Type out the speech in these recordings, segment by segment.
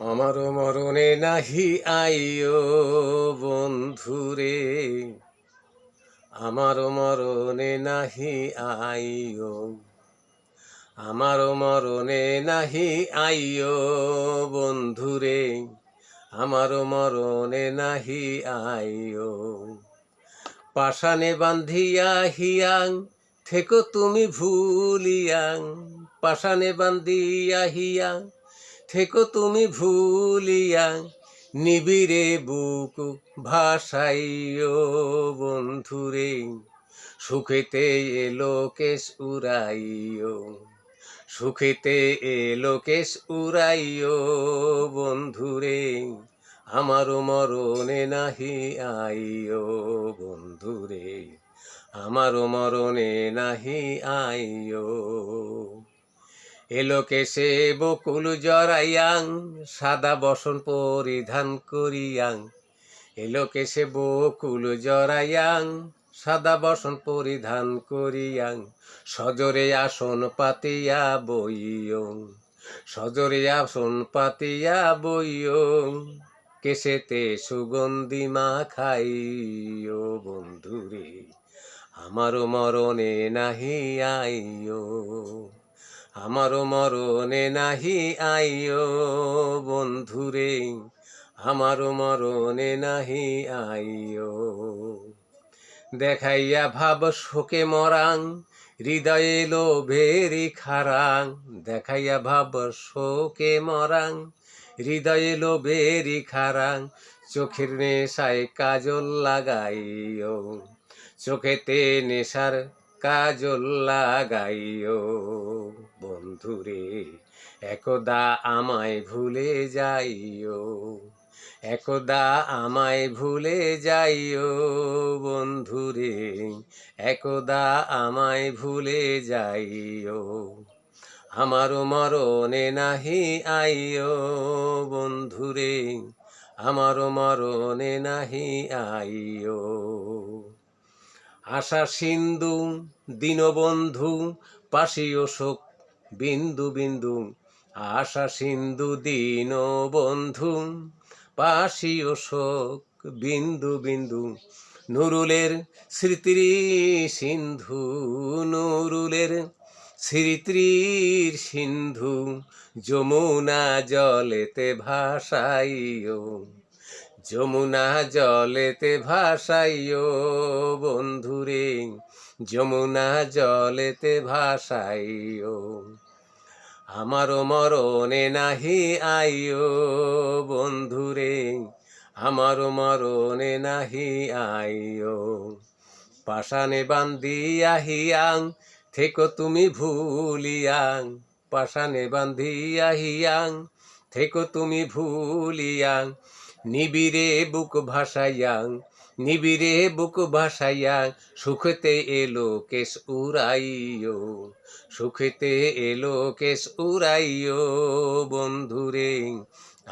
আমার মরণে নাহি আইও বন্ধুরে। আমার মরণে নাহি আইও। আমার মরণে নাহি আইও বন্ধুরে। আমার মরণে নাহি আইও। পাশানে বান্ধিয়া হিয়াং, থেকো তুমি ভুলিয়াং। পাশানে বান্ধিয়া হিয়াং থেকো তুমি ভুলিয়া নিবিরে বুক ভাসাইও বন্ধুরে, সুখেতে এলো কেশ উড়াইও, সুখেতে এলো কেশ উড়াইও বন্ধুরে আমার মরণে নাহি আইও বন্ধুরে আমার মরণে নাহি আইও এলোকে সে বকুল জরাইয়াং সাদা বসন পরিধান করিয়াং। এলোকে সে বকুল জরাইয়াং সাদা বসন পরিধান করিয়াং। সজরে আসন পাতিয়া বইয়ং, সজরে আসন পাতিয়া বইয়ং। কেসেতে সুগন্ধি মা খাইও বন্ধুরে, আমারও মরণে নাহি আইও আমার মরণে নাহি আইও বন্ধুরে আমার মরণে নাহি আইও দেখাইয়া ভাব শোকে মরাং, হৃদয়ে লোভেরি খারাং, দেখাইয়া ভাব শোকে মরাং, হৃদয়ে লোভেরি খারাং, চোখের নেশায় কাজল লাগাইও চোখেতে নেশার কাজল লাগাইও। বন্ধুরে, একদা আমায় ভুলে যাইও। একদা আমায় ভুলে যাইও বন্ধুরে, একদা আমায় ভুলে যাইও। আমার মরণে নাহি আইও বন্ধুরে আমার মরণে নাহি আইও। আশা সিন্ধু, দীনবন্ধু পাশীয় শোক বিন্দু বিন্দু। আশা সিন্ধু দীন বন্ধু পাশীয় শোক বিন্দু বিন্দু। নুরুলের স্মৃতির সিন্ধু, নুরুলের স্মৃতির সিন্ধু। যমুনা জলেতে ভাসাইও। যমুনা জলেতে ভাসাইও বন্ধুরে, যমুনা জলেতে ভাসাইও। আমার মরণে নাহি আইও বন্ধুরে আমার মরণে নাহি আইও। পাশানে বান্ধিয়া হিয়াং থেকো তুমি ভুলিয়াং। পাশানে বান্ধিয়া হিয়াং থেকো তুমি ভুলিয়াং। নিবিরে বুক ভাসাইয়াং নিবিরে বুক ভাসাইয়াং, সুখতে এলো কেশ উড়াইও সুখেতে এলো কেশ উড়াইও বন্ধুরে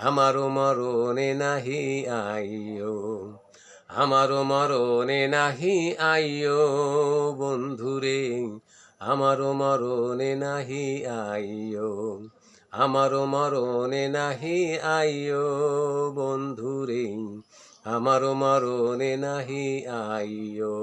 আমার মরণে নাহি আইও আমার মরণে নাহি আইও বন্ধুরে আমার মরণে নাহি আইও আমার মরণে নাহি আইও বন্ধুরে। আমার মরণে নাহি আইও